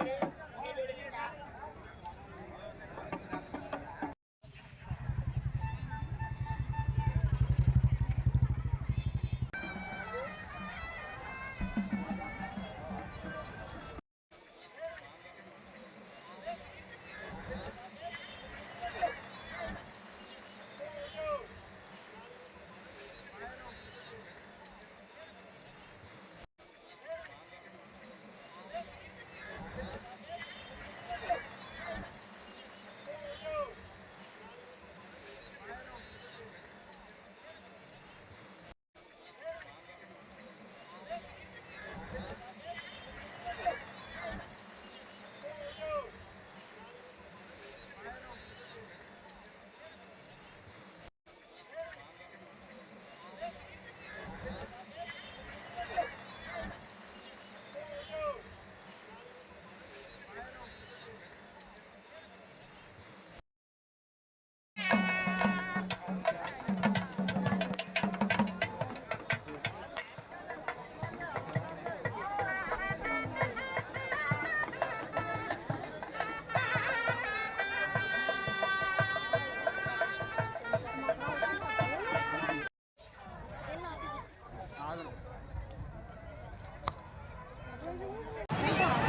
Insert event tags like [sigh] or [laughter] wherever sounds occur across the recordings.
Yeah.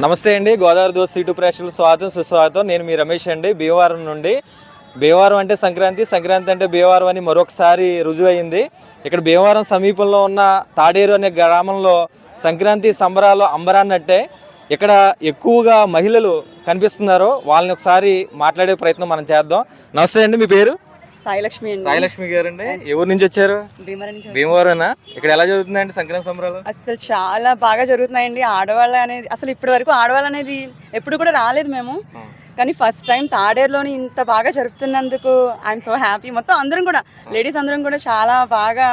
నమస్తే అండి Godavari those seat ప్రేక్షకులు స్వాగతం సుస్వాగతం. నేను మీ రమేష్ అండి భీమవరం నుండి. భీమవరం అంటే సంక్రాంతి సంక్రాంతి అంటే భీమవరం అని మరొకసారి రుజువు అయింది. ఇక్కడ భీమవరం సమీపంలో ఉన్న తాడేరు అనే గ్రామంలో సంక్రాంతి సంబరాలు అంబరాన్నట్టే. ఇక్కడ ఎక్కువగా మహిళలు కనిపిస్తున్నారు. వాళ్ళని ఒకసారి మాట్లాడే ప్రయత్నం మనం చేద్దాం. నమస్తే అండి మీ పేరు? సాయిలక్ష్మి అండి. సాయిలక్ష్మి గారు అండి ఎవరి నుంచి వచ్చారు? భీమవరమేనా ఇక్కడ ఎలా జరుగుతుందండి సంక్రాంతి సంబరాలు? అసలు చాలా బాగా జరుగుతున్నాయండి. ఆడవాళ్ళు అనేది అసలు ఇప్పటి వరకు ఆడవాళ్ళు అనేది ఎప్పుడు కూడా రాలేదు మేము. కానీ ఫస్ట్ టైం తాడేరులోని ఇంత బాగా జరుపుతున్నందుకు ఐఎమ్ సో హ్యాపీ మొత్తం అందరం కూడా లేడీస్ అందరం కూడా చాలా బాగా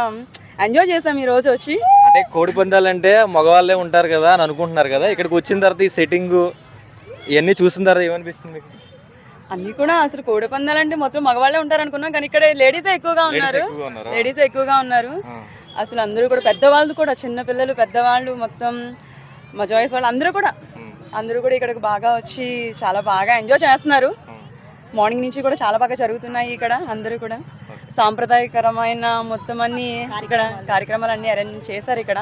ఎంజాయ్ చేసాం ఈ రోజు వచ్చి. అంటే కోడి పందాలు అంటే మగవాళ్ళే ఉంటారు కదా అని అనుకుంటున్నారు కదా. ఇక్కడికి వచ్చిన తర్వాత ఈ సెట్టింగ్ ఇవన్నీ చూసిన తర్వాత ఏమనిపిస్తుంది మీకు? అన్ని కూడా అసలు కోడి పందాలంటే మొత్తం మగవాళ్ళే ఉంటారు అనుకున్నాం కానీ ఇక్కడ లేడీసే ఎక్కువగా Ladies ఉన్నారు. ఎక్కువగా ఉన్నారా? లేడీస్ ఎక్కువగా ఉన్నారు. అసలు అందరూ కూడా పెద్దవాళ్ళు కూడా చిన్న పిల్లలు పెద్దవాళ్ళు మొత్తం మా జాయిస్ వాళ్ళు అందరూ కూడా. అందరూ కూడా ఇక్కడికి బాగా వచ్చి చాలా బాగా ఎంజాయ్ చేస్తున్నారు. మార్నింగ్ నుంచి కూడా చాలా బాగా జరుగుతున్నాయి ఇక్కడ అందరూ కూడా. సాంప్రదాయకరమైన మొత్తం అన్ని ఇక్కడ కార్యక్రమాలు అన్ని అరేంజ్ చేశారు ఇక్కడ.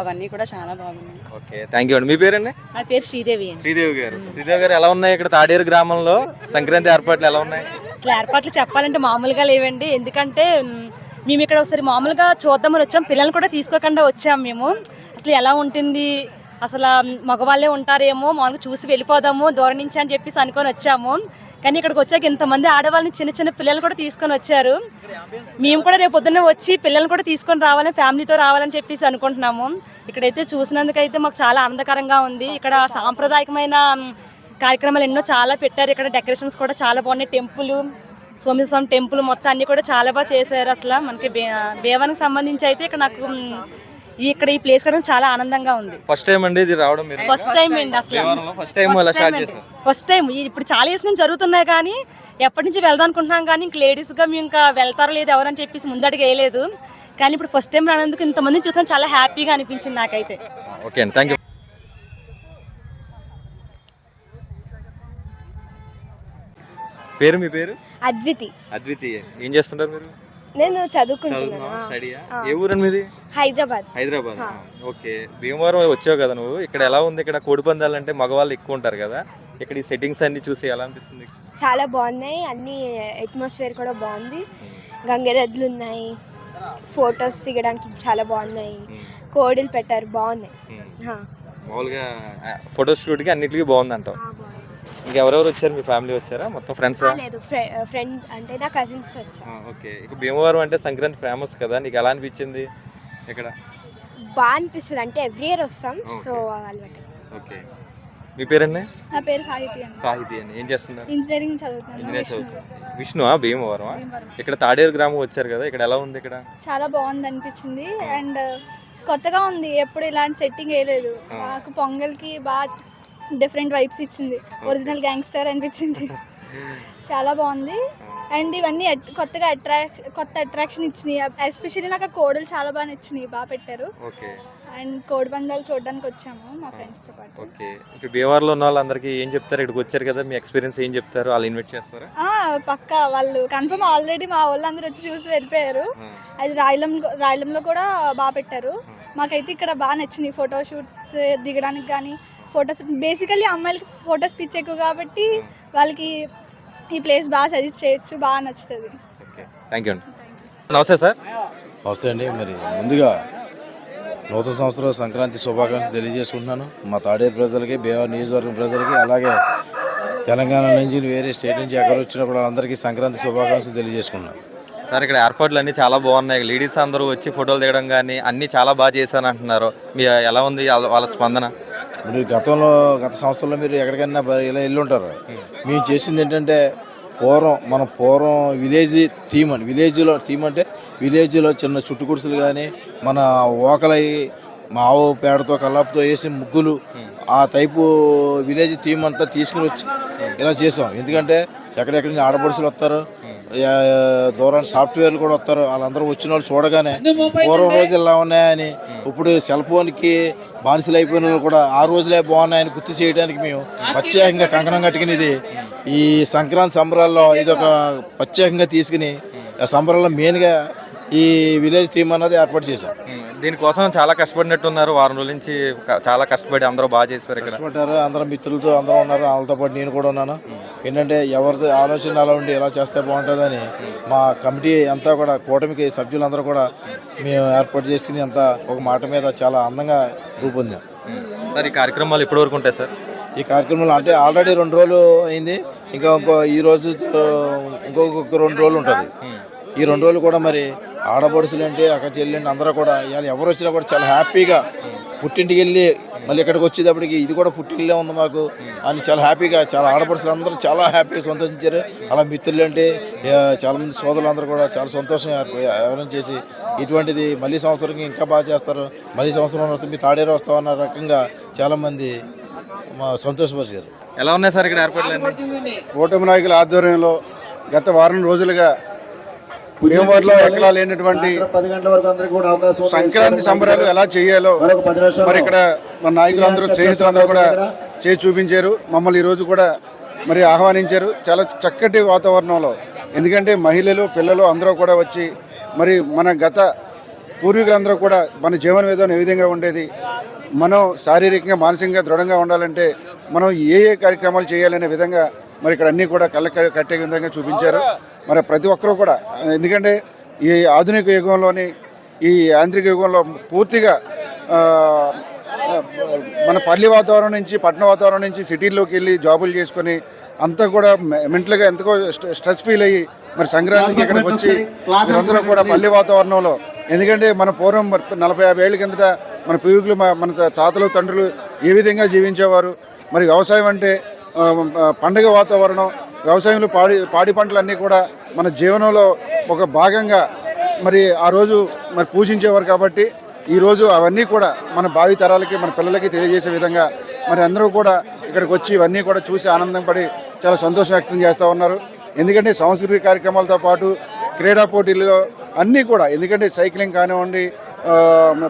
అవన్నీ కూడా చాలా బాగున్నాయి. ఓకే థ్యాంక్ యూ అండి. మీ పేరండి? నా పేరు శ్రీదేవి అండి. శ్రీదేవి గారు. శ్రీదేవి గారు ఎలా ఉన్నాయి ఇక్కడ తాడేరు గ్రామంలో? సంక్రాంతి ఏర్పాట్లు ఎలా ఉన్నాయి? అసలు ఏర్పాట్లు చెప్పాలంటే మామూలుగా లేవండి. ఎందుకంటే మేము ఇక్కడ ఒకసారి మామూలుగా చూద్దామని వచ్చాం. పిల్లల్ని కూడా తీసుకోకుండా వచ్చాం మేము. అసలు ఎలా ఉంటుంది? అసలు మగవాళ్ళే ఉంటారేమో మామూలుగా చూసి వెళ్ళిపోదాము దూరం నుంచి అని చెప్పేసి అనుకొని వచ్చాము. కానీ ఇక్కడికి వచ్చాక ఇంతమంది ఆడవాళ్ళని చిన్న చిన్న పిల్లలు కూడా తీసుకొని వచ్చారు. మేము కూడా రేపు పొద్దున్న వచ్చి పిల్లల్ని కూడా తీసుకొని రావాలని ఫ్యామిలీతో రావాలని చెప్పేసి అనుకుంటున్నాము. ఇక్కడైతే చూసినందుకైతే మాకు చాలా ఆనందకరంగా ఉంది. ఇక్కడ సాంప్రదాయకమైన కార్యక్రమాలు ఎన్నో చాలా పెట్టారు. ఇక్కడ డెకరేషన్స్ కూడా చాలా బాగున్నాయి. టెంపుల్ సోమేశ్వరం టెంపుల్ మొత్తం అన్ని కూడా చాలా బాగా చేశారు అసలు. మనకి బే సంబంధించి అయితే ఇక్కడ నాకు ఇక్కడ ఈ ప్లేస్ కూడా చాలా ఆనందంగా ఉంది. ఫస్ట్ టైం అండి ఇది రావడం మీరు? ఫస్ట్ టైం అండి అసలు. ఫస్ట్ టైం అలా స్టార్ట్ చేశారు. ఫస్ట్ టైం ఇప్పుడు చాలా ఇయర్స్ నుంచి జరుగుతున్నాయి కానీ ఎప్పటి నుంచి వెళ్దాం అనుకుంటున్నాం కానీ ఇంక లేడీస్గా మేము ఇంకా వెళ్తారో లేదు ఎవరని చెప్పేసి ముందడికి వేయలేదు కానీ ఇప్పుడు ఫస్ట్ టైం రానందుకు ఇంతమంది చూస్తాం చాలా హ్యాపీగా అనిపించింది నాకైతే. ఓకే అండి. థ్యాంక్ యూ పేరు మీ పేరు? అద్వితి. అద్వితీయ ఏం చేస్తుంటారు మీరు? నేను చదువుకుంటున్నాను. హైదరాబాద్. హైదరాబాద్. ఓకే. భీమవరం వచ్చావు కదా నువ్వు. ఇక్కడ ఎలా ఉంది? ఇక్కడ కోడి పందాలు అంటే మగవాళ్ళు ఎక్కువ ఉంటారు కదా. ఇక్కడ ఈ సెట్టింగ్స్ అన్ని చూసి ఎలా అనిపిస్తుంది? చాలా బాగున్నాయి. అన్ని అట్మాస్ఫియర్ కూడా బాగుంది. గంగరెద్దులు ఉన్నాయి. ఫొటోస్ దిగడానికి చాలా బాగున్నాయి. కోడిలు పెట్టారు. బాగున్నాయి. మామూలుగా ఫోటో షూట్కి అన్నిటికీ బాగుంది అంటావు ఆ, బాగుంది. ఇంకెవరెవరు వచ్చారు? మీ ఫ్యామిలీ వచ్చారా? మొత్తం ఫ్రెండ్స్ లేదు ఫ్రెండ్ అంటే నా కజిన్స్ వచ్చా. ఓకే. ఇక భీమవరం అంటే సంక్రాంతి ఫేమస్ కదా? నీకు ఎలా అనిపించింది? ఇక్కడ బాగా అనిపిస్తుంది. అంటే ఎవ్రీ ఇయర్ వస్తాం. సో అలవాటు ఓకే. మీ పేరండి? నా పేరు సాహితి అండి. సాహితీ అని ఏం చేస్తున్నారు? ఇంజనీరింగ్ చదువుతున్నాను. ఇంజనీర్ విష్ణు. చదువుతున్నారు? విష్ణు భీమవరం భీమవరం. ఇక్కడ తాడేరు గ్రామం వచ్చారు కదా? ఇక్కడ ఎలా ఉంది ఇక్కడ? చాలా బాగుంది అనిపించింది. అండ్ కొత్తగా ఉంది. ఎప్పుడు ఇలాంటి సెట్టింగ్ వేయలేదు. మాకు పొంగల్కి బాగా డిఫరెంట్ వైబ్స్ ఇచ్చింది. ఒరిజినల్ గ్యాంగ్స్టర్ అనిపించింది. [laughs] చాలా బాగుంది. అండ్ ఇవన్నీ కొత్తగా అట్రాక్ట్ కొత్త అట్రాక్షన్ ఇచ్చినాయి. ఎస్పెషల్లీ నాకు ఆ కోడలు చాలా బాగా నచ్చినాయి బాగా పెట్టారు. అండ్ కోడి పందాలు చూడడానికి వచ్చాము మా ఫ్రెండ్స్తో పాటు. ఓకే. ఇక్కడ భీమవరంలో ఉన్న వాళ్ళందరికీ ఏం చెప్తారు? ఇక్కడికి వచ్చారు కదా మీ ఎక్స్పీరియన్స్ ఏం చెప్తారు? వాళ్ళు ఇన్వైట్ చేస్తారా? ఆ, పక్కా వాళ్ళు కన్ఫర్మ్ ఆల్రెడీ మా వాళ్ళందరూ వచ్చి చూసి వెళ్ళిపోయారు. అది రాయలం రాయలంలో కూడా బాగా పెట్టారు. మాకైతే ఇక్కడ బాగా నచ్చినాయి. ఫోటో షూట్స్ దిగడానికి కానీ ఫొటోస్ బేసికల్లీ అమ్మాయిలకి ఫొటోస్ పిచ్ ఎక్కువ కాబట్టి వాళ్ళకి ఈ ప్లేస్ బాగా సజెస్ట్ చేయొచ్చు బాగా నచ్చుతుంది. ఓకే థ్యాంక్ యూ అండి. నమస్తే సార్ నమస్తే అండి. మరి ముందుగా నూతన సంవత్సర సంక్రాంతి శుభాకాంక్షలు తెలియజేసుకుంటున్నాను. మా తాడేరు ప్రజలకి బేవర్ నియోజకవర్గం ప్రజలకి అలాగే తెలంగాణ నుంచి వేరే స్టేట్ నుంచి ఎక్కడ వచ్చినా కూడా అందరికీ సంక్రాంతి శుభాకాంక్షలు తెలియజేసుకున్నాను సార్ ఇక్కడ ఏర్పాట్లు అన్నీ చాలా బాగున్నాయి. లేడీస్ అందరూ వచ్చి ఫోటోలు దిగడం కానీ అన్నీ చాలా బాగా చేశాను అంటున్నారు మీ ఎలా ఉంది వాళ్ళ- వాళ్ళ స్పందన? మీరు గతంలో గత సంవత్సరంలో మీరు ఎక్కడికైనా ఇలా వెళ్ళి ఉంటారు మేము చేసింది ఏంటంటే పూర్వం మన పూర్వం విలేజ్ థీమ్ అని విలేజ్లో థీమ్ అంటే విలేజ్లో చిన్న చుట్టు కానీ మన ఓకలై మా ఆవు పేడతో కల్లాపుతో వేసి ముగ్గులు ఆ టైపు విలేజ్ థీమ్ అంతా తీసుకుని వచ్చి ఇలా చేసాం. ఎందుకంటే ఎక్కడెక్కడి నుంచి ఆడపడుచులు వస్తారు దూరాన్ని సాఫ్ట్వేర్లు కూడా వస్తారు. వాళ్ళందరూ వచ్చిన వాళ్ళు చూడగానే పూర్వం రోజులు ఎలా ఉన్నాయని ఇప్పుడు సెల్ ఫోన్కి బానిసలు అయిపోయిన వాళ్ళు కూడా ఆ రోజులే బాగున్నాయని గుర్తు చేయడానికి మేము ప్రత్యేకంగా కంకణం కట్టుకునేది ఈ సంక్రాంతి సంబరాల్లో ఇది ఒక ప్రత్యేకంగా తీసుకుని ఆ సంబరాల్లో మెయిన్గా ఈ విలేజ్ థీమ్ అన్నది ఏర్పాటు చేశాం. దీనికోసం చాలా కష్టపడినట్టున్నారు. వారం రోజుల నుంచి చాలా కష్టపడి అందరూ బాగా చేశారు ఇక్కడ. కష్టపడ్డారు అందరం మిత్రులతో అందరం ఉన్నారు. వాళ్ళతో పాటు నేను కూడా ఉన్నాను. ఏంటంటే ఎవరిది ఆలోచన అలా ఉండి ఎలా చేస్తే బాగుంటుందని మా కమిటీ అంతా కూడా కూటమికి సభ్యులందరూ కూడా మేము ఏర్పాటు చేసుకుని అంతా ఒక మాట మీద చాలా అందంగా రూపొందాం. సార్ ఈ కార్యక్రమాలు ఎప్పటి వరకు ఉంటాయి సార్? ఈ కార్యక్రమంలో అంటే ఆల్రెడీ రెండు రోజులు అయింది. ఇంకా ఇంకో ఈ రోజు ఇంకొక రెండు రోజులు ఉంటుంది. ఈ రెండు రోజులు కూడా మరి ఆడపడుచులు అంటే అక్క చెల్లెండి అందరూ కూడా ఇవాళ ఎవరు వచ్చినా కూడా చాలా హ్యాపీగా పుట్టింటికి వెళ్ళి మళ్ళీ ఇక్కడికి వచ్చేటప్పటికి ఇది కూడా పుట్టిల్లే ఉంది మాకు. అని చాలా హ్యాపీగా చాలా ఆడపడుచులు అందరూ చాలా హ్యాపీగా సంతోషించారు. అలా మిత్రులు అంటే ఆ, చాలా మంది సోదరులు అందరూ కూడా చాలా సంతోషం ఎవరైనా చేసి ఇటువంటిది మళ్ళీ సంవత్సరం ఇంకా బాగా చేస్తారు. మళ్ళీ సంవత్సరం వస్తే మీ తాడేరు వస్తామన్న రకంగా చాలామంది మా సంతోషపరిచారు. ఎలా ఉన్నాయి సార్ ఇక్కడ ఏర్పాట్లు కూటమి నాయకుల ఆధ్వర్యంలో గత వారం రోజులుగా భీమవరంలో ఎక్కడా లేనటువంటి సంక్రాంతి సంబరాలు ఎలా చేయాలో మరి ఇక్కడ మన నాయకులందరూ స్నేహితులందరూ కూడా చేసి చూపించారు. మమ్మల్ని ఈరోజు కూడా మరి ఆహ్వానించారు. చాలా చక్కటి వాతావరణంలో. ఎందుకంటే మహిళలు పిల్లలు అందరూ కూడా వచ్చి మరి మన గత పూర్వీకులందరూ కూడా మన జీవన విధానం ఏ విధంగా ఉండేది మనం శారీరకంగా మానసికంగా దృఢంగా ఉండాలంటే మనం ఏ ఏ కార్యక్రమాలు చేయాలనే విధంగా మరి ఇక్కడ అన్నీ కూడా కళ్ళ కట్టే విధంగా చూపించారు. మరి ప్రతి ఒక్కరూ కూడా ఎందుకంటే ఈ ఆధునిక యుగంలోని ఈ యాంత్రిక యుగంలో పూర్తిగా మన పల్లి వాతావరణం నుంచి పట్టణ వాతావరణం నుంచి సిటీల్లోకి వెళ్ళి జాబులు చేసుకొని అంతా కూడా మెంటల్గా ఎంతకో స్ట్రె- స్ట్రెస్ ఫీల్ అయ్యి మరి సంక్రాంతికి ఇక్కడికి వచ్చి మీరందరూ కూడా పల్లి వాతావరణంలో ఎందుకంటే మన పూర్వం మరి నలభై యాభై ఏళ్ళ కిందట మన పూర్వీకులు మన తాతలు తండ్రులు ఏ విధంగా జీవించేవారు? మరి వ్యవసాయం అంటే పండగ వాతావరణం వ్యవసాయంలో పాడి పాడి పంటలన్నీ కూడా మన జీవనంలో ఒక భాగంగా మరి ఆ రోజు మరి పూజించేవారు కాబట్టి ఈరోజు అవన్నీ కూడా మన భావి తరాలకి మన పిల్లలకి తెలియజేసే విధంగా మరి అందరూ కూడా ఇక్కడికి వచ్చి ఇవన్నీ కూడా చూసి ఆనందం పడి చాలా సంతోషం వ్యక్తం చేస్తూ ఉన్నారు. ఎందుకంటే సాంస్కృతిక కార్యక్రమాలతో పాటు క్రీడా పోటీల్లో అన్నీ కూడా ఎందుకంటే సైక్లింగ్ కానివ్వండి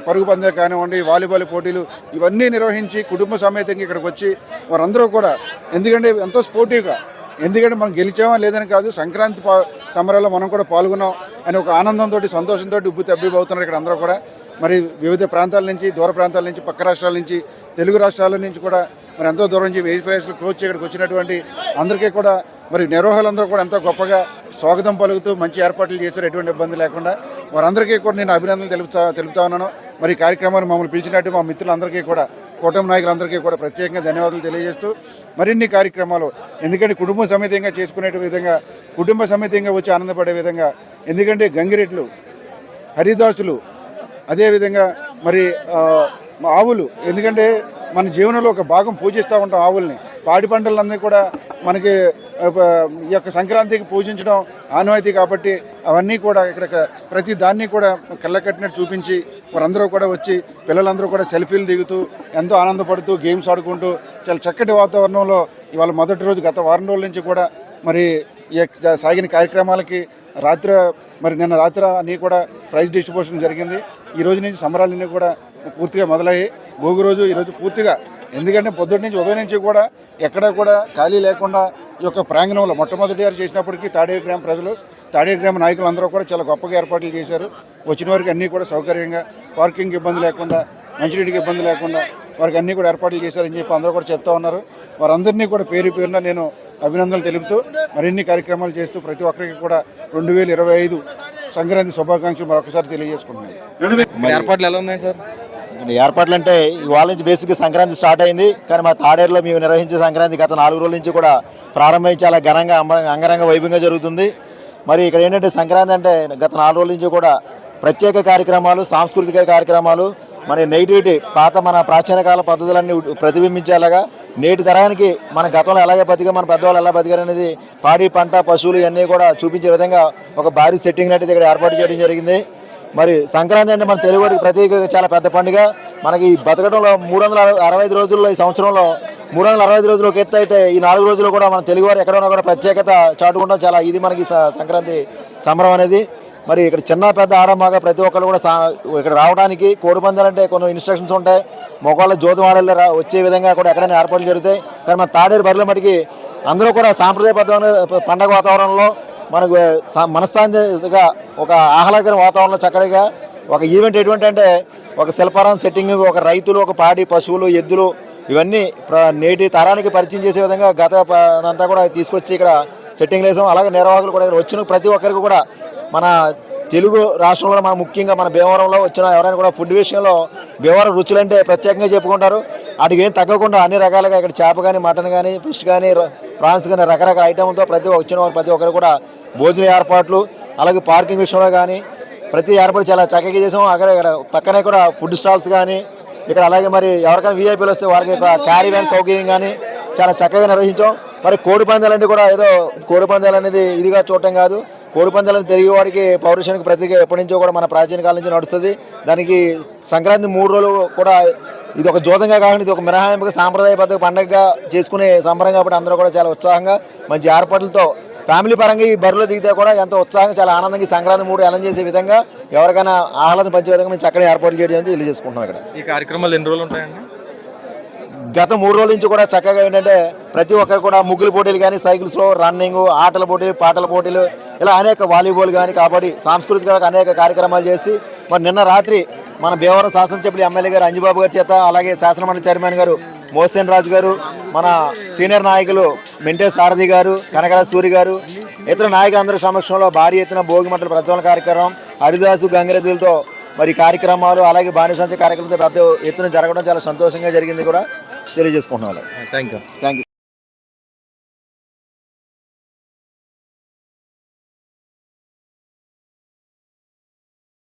పరుగు పందే కానివ్వండి వాలీబాల్ పోటీలు ఇవన్నీ నిర్వహించి కుటుంబ సమేతంగా ఇక్కడికి వచ్చి వారందరూ కూడా ఎందుకంటే ఎంతో స్పోర్టివ్గా ఎందుకంటే మనం గెలిచామా లేదని కాదు సంక్రాంతి సమరాల్లో సంబరాల్లో మనం కూడా పాల్గొన్నాం అని ఒక ఆనందంతో సంతోషంతో ఉబ్బు తబ్బిబవుతున్నారు ఇక్కడ అందరూ కూడా. మరి వివిధ ప్రాంతాల నుంచి దూర ప్రాంతాల నుంచి పక్క రాష్ట్రాల నుంచి తెలుగు రాష్ట్రాల నుంచి కూడా మరి ఎంతో దూరం నుంచి వెయ్యి ప్రదేశాలు క్లోజ్ ఇక్కడికి వచ్చినటువంటి అందరికీ కూడా మరి నిర్వాహకులందరూ కూడా ఎంతో గొప్పగా స్వాగతం పలుకుతూ మంచి ఏర్పాట్లు చేశారు. ఎటువంటి ఇబ్బంది లేకుండా వారందరికీ కూడా నేను అభినందనలు తెలుపుతా తెలుపుతా ఉన్నాను. మరి కార్యక్రమాన్ని మమ్మల్ని పిలిచినట్టు మా మిత్రులందరికీ కూడా కూటమి నాయకులందరికీ కూడా ప్రత్యేకంగా ధన్యవాదాలు తెలియజేస్తూ మరిన్ని కార్యక్రమాలు ఎందుకంటే కుటుంబ సమేతంగా చేసుకునే విధంగా కుటుంబ సమేతంగా వచ్చి ఆనందపడే విధంగా ఎందుకంటే గంగిరెట్లు హరిదాసులు అదేవిధంగా మరి ఆవులు ఎందుకంటే మన జీవనంలో ఒక భాగం పూజిస్తూ ఉంటాం ఆవుల్ని. పాడి పంటలన్నీ కూడా మనకి ఈ యొక్క సంక్రాంతికి పూజించడం ఆనవాయితీ కాబట్టి అవన్నీ కూడా ఇక్కడ ప్రతి దాన్ని కూడా కళ్ళ కట్టినట్టు చూపించి వారందరూ కూడా వచ్చి పిల్లలందరూ కూడా సెల్ఫీలు దిగుతూ ఎంతో ఆనందపడుతూ గేమ్స్ ఆడుకుంటూ చాలా చక్కటి వాతావరణంలో ఇవాళ మొదటి రోజు గత వారం రోజుల నుంచి కూడా మరి ఈ సాగిన కార్యక్రమాలకి రాత్రి మరి నిన్న రాత్రి అన్నీ కూడా ప్రైజ్ డిస్ట్రిబ్యూషన్ జరిగింది. ఈ రోజు నుంచి సంబరాలన్నీ కూడా పూర్తిగా మొదలయ్యాయి. భోగి రోజు ఈరోజు పూర్తిగా ఎందుకంటే పొద్దుటి నుంచి ఉదయం నుంచి కూడా ఎక్కడా కూడా ఖాళీ లేకుండా ఈ యొక్క ప్రాంగణంలో మొట్టమొదటిసారి చేసినప్పటికీ తాడేరు గ్రామ ప్రజలు తాడేరు గ్రామ నాయకులు అందరూ కూడా చాలా గొప్పగా ఏర్పాట్లు చేశారు. వచ్చిన వారికి అన్నీ కూడా సౌకర్యంగా పార్కింగ్ ఇబ్బంది లేకుండా మంచినీటికి ఇబ్బంది లేకుండా వారికి అన్నీ కూడా ఏర్పాట్లు చేశారని చెప్పి అందరూ కూడా చెప్తా ఉన్నారు. వారందరినీ కూడా పేరు పేరున నేను అభినందనలు తెలుపుతూ మరిన్ని కార్యక్రమాలు చేస్తూ ప్రతి ఒక్కరికి కూడా రెండు వేల ఇరవై ఐదు సంక్రాంతి శుభాకాంక్షలు మరొకసారి తెలియజేసుకుంటున్నాను. ఏర్పాట్లు ఎలా ఉన్నాయి సార్? ఏర్పాట్లు అంటే ఇవాళ నుంచి బేసిక్గా సంక్రాంతి స్టార్ట్ అయింది. కానీ మా తాడేరులో మేము నిర్వహించే సంక్రాంతి గత నాలుగు రోజుల నుంచి కూడా ప్రారంభించి చాలా ఘనంగా అంగరంగ వైభవంగా జరుగుతుంది. మరి ఇక్కడ ఏంటంటే సంక్రాంతి అంటే గత నాలుగు రోజుల నుంచి కూడా ప్రత్యేక కార్యక్రమాలు సాంస్కృతిక కార్యక్రమాలు మరి నెగిటివిటీ పాత మన ప్రాచీన కాల పద్ధతులన్నీ ప్రతిబింబించేలాగా నేటి తరానికి మన గతంలో ఎలాగే బతిగా మన పెద్దవాళ్ళు ఎలా బతికారు అనేది పాడి పంట పశువులు ఇవన్నీ కూడా చూపించే విధంగా ఒక భారీ సెట్టింగ్ అనేది ఇక్కడ ఏర్పాటు చేయడం జరిగింది. మరి సంక్రాంతి అంటే మన తెలుగు ప్రత్యేకంగా చాలా పెద్ద పండుగ. మనకి ఈ బతకడంలో మూడు వందల అరవై ఐదు రోజుల్లో ఈ సంవత్సరంలో మూడు వందల అరవై ఐదు రోజులు ఒక ఎత్తు అయితే ఈ నాలుగు రోజులు కూడా మన తెలుగువారు ఎక్కడైనా కూడా ప్రత్యేకత చాటుకుంటాం. చాలా ఇది మనకి సంక్రాంతి సంబరం అనేది. మరి ఇక్కడ చిన్న పెద్ద ఆడమగ ప్రతి ఒక్కరు కూడా సా- ఇక్కడ రావడానికి కోడి పందాలు అంటే కొన్ని ఇన్స్ట్రక్షన్స్ ఉంటాయి. మొగాళ్ళ జ్యోతి ఆడలు వచ్చే విధంగా కూడా ఎక్కడైనా ఏర్పాట్లు జరుగుతాయి. కానీ మన తాడేరు బరిలో మటుకి అందరూ కూడా సాంప్రదాయబద్ధమైన పండగ వాతావరణంలో మనకు స- మనస్థానిగా ఒక ఆహ్లాదకర వాతావరణంలో చక్కగా ఒక ఈవెంట్ ఎటువంటి అంటే ఒక శిల్పారం సెట్టింగ్ ఒక రైతులు ఒక పాడి పశువులు ఎద్దులు ఇవన్నీ ప్ర- నేటి తరానికి పరిచయం చేసే విధంగా గత అంతా కూడా తీసుకొచ్చి ఇక్కడ సెట్టింగ్ వేసాం అలాగే నిర్వాహకులు కూడా ఇక్కడ వచ్చిన. ప్రతి ఒక్కరికి కూడా మన తెలుగు రాష్ట్రంలో మన ముఖ్యంగా మన భీమవరంలో వచ్చిన ఎవరైనా కూడా ఫుడ్ విషయంలో భీమవరం రుచులు అంటే ప్రత్యేకంగా చెప్పుకుంటారు. వాటికి ఏం తగ్గకుండా అన్ని రకాలుగా ఇక్కడ చేప కానీ మటన్ కానీ ఫిష్ కానీ ప్రాన్స్ కానీ రకరకాల ఐటమ్లతో ప్రతి వచ్చిన వారు ప్రతి ఒక్కరు కూడా భోజన ఏర్పాట్లు అలాగే పార్కింగ్ విషయంలో కానీ ప్రతి ఏర్పాటు చాలా చక్కగా చేసాం. అక్కడ ఇక్కడ పక్కనే కూడా ఫుడ్ స్టాల్స్ కానీ ఇక్కడ అలాగే మరి ఎవరికైనా వీఐపీలు వస్తే వారికి క్యారీ వ్యాన్ సౌకర్యం కానీ చాలా చక్కగా నిర్వహించాం. మరి కోడి పందాలన్నీ అంటే కూడా ఏదో కోడి పందాలు అనేది ఇదిగా చూడటం కాదు. కోడి పందాలను తెలుగు వాడికి పౌరుషానికి ప్రతీక ఎప్పటి నుంచో కూడా మన ప్రాచీన కాలం నుంచి నడుస్తుంది. దానికి సంక్రాంతి మూడు రోజులు కూడా ఇది ఒక జూతంగా కాకుండా ఇది ఒక మినహాయింపుగా సాంప్రదాయబద్ధ పండుగగా చేసుకునే సంబరం కాబట్టి అందరూ కూడా చాలా ఉత్సాహంగా మంచి ఏర్పాట్లతో ఫ్యామిలీ పరంగా ఈ బరిలో దిగితే కూడా ఎంతో ఉత్సాహంగా చాలా ఆనందంగా సంక్రాంతి మూడు ఎలం చేసే విధంగా ఎవరికైనా ఆహ్లాదం పంచే విధంగా మేము చక్కగా ఏర్పాట్లు చేయడం తెలియజేసుకుంటున్నాం ఇక్కడ. ఈ కార్యక్రమాలు ఎన్ని రోజులు ఉంటాయండి? గత మూడు రోజుల నుంచి కూడా చక్కగా ఏంటంటే ప్రతి ఒక్కరు కూడా ముగ్గులు పోటీలు కానీ సైకిల్స్లో రన్నింగ్ ఆటల పోటీలు పాటల పోటీలు ఇలా అనేక వాలీబాల్ కానీ కబడ్డీ సాంస్కృతిక అనేక కార్యక్రమాలు చేసి మరి నిన్న రాత్రి మన భీమవరం శాసనసభ్యులు ఎమ్మెల్యే గారు అంజబాబు గారి చేత అలాగే శాసనమండలి చైర్మన్ గారు మోసేన్ రాజు గారు మన సీనియర్ నాయకులు మెంటే సారథి గారు కనకరాజ్ సూరి గారు ఇతర నాయకులందరి సమక్షంలో భారీ ఎత్తున భోగి మంటల ప్రజ్వలన కార్యక్రమం హరిదాసు గంగిరెద్దులతో మరి కార్యక్రమాలు అలాగే బానిసంచ కార్యక్రమంతో పెద్ద ఎత్తున జరగడం చాలా సంతోషంగా జరిగింది కూడా. తెలియజేసుకుంటున్నాను. Thank you thank you